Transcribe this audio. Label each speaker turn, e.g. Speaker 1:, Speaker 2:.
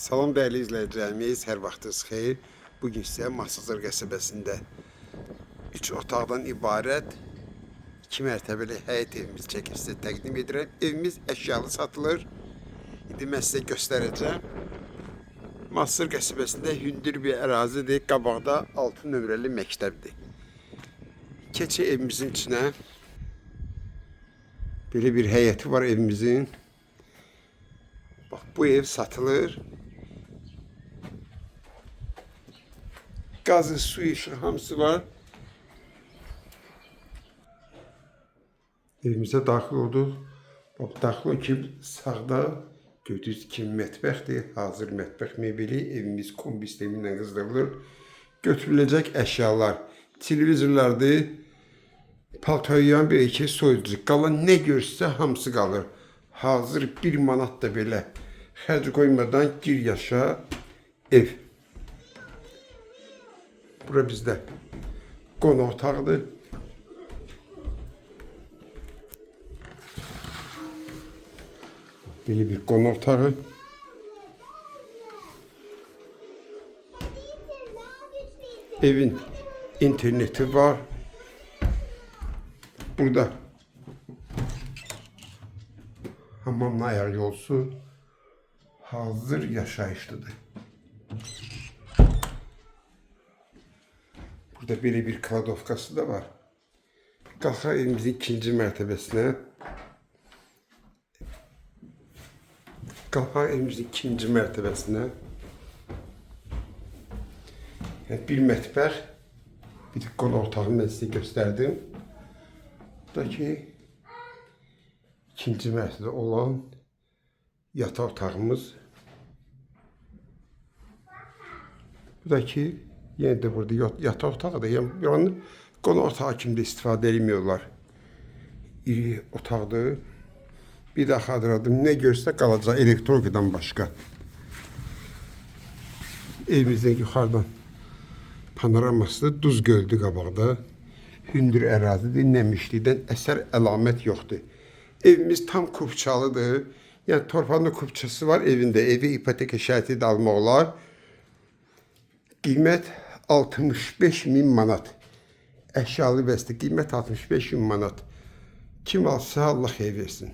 Speaker 1: Salam değerli izleyicilerimiz, her vaxtınız xeyir. Bugün size Mahsızlar qəsəbəsində 3 otaqdan ibarət 2 mərtəbəli həyət evimiz çəkib sizə təqdim edirəm. Evimiz əşyalı satılır. İndi mən sizə göstərəcəm. Mahsızlar qəsəbəsində hündür bir ərazidir. Qabaqda 6 nömrəli məktəbdir. Keçi evimizin içinə. Belə bir həyəti var evimizin. Bak bu ev satılır. Gazı, suyu, işi var. Evimizə daxil olduq. Daxil ki, sağda gördüyünüz kimi mətbəxdir. Hazır mətbəx mebeli evimiz kombi sistemi ilə qızdırılır. Götürüləcək əşyalar, televizorlardır. Paltoyan bir iki soyuducu. Qalan nə görsə hamısı qalır. Hazır bir manat da belə xərc qoymadan gir yaşa ev. Bura bizdə qonaq otağıdır. Belə bir qonaq otağı. Evin interneti var. Burada hamamla ayar yolsu hazır yaşayışlıdır. Burada böyle bir kladovkası da var. Qalxaq evimizin ikinci mərtəbəsinə. Qalxaq evimizin ikinci mərtəbəsinə. Yəni bir mətbəx, bir qonaq otağı mən sizə göstərdim. Buradakı ikinci mərtəbədə olan yataq otağımız. Buradakı yenə də burada yat- yataq otağı da yəni buranı qonaq otağı kimi də istifadə etmiyorlar. İri otaqdır. Bir də xatırladım, nə görsə qalacaq elektrikadan başqa. Evimizdən yuxarıdan panoraması duz göldü qabaqda. Hündür ərazidir, nəmişlikdən əsər əlamət yoxdur. Evimiz tam kupçalıdır. Yəni torpaqlı kupçası var evində. Evi ipoteka şərti də almaq olar. Qiymət 65 min manat. Əşyalı bəstə qiymət 65 min manat. Kim alsa Allah versin.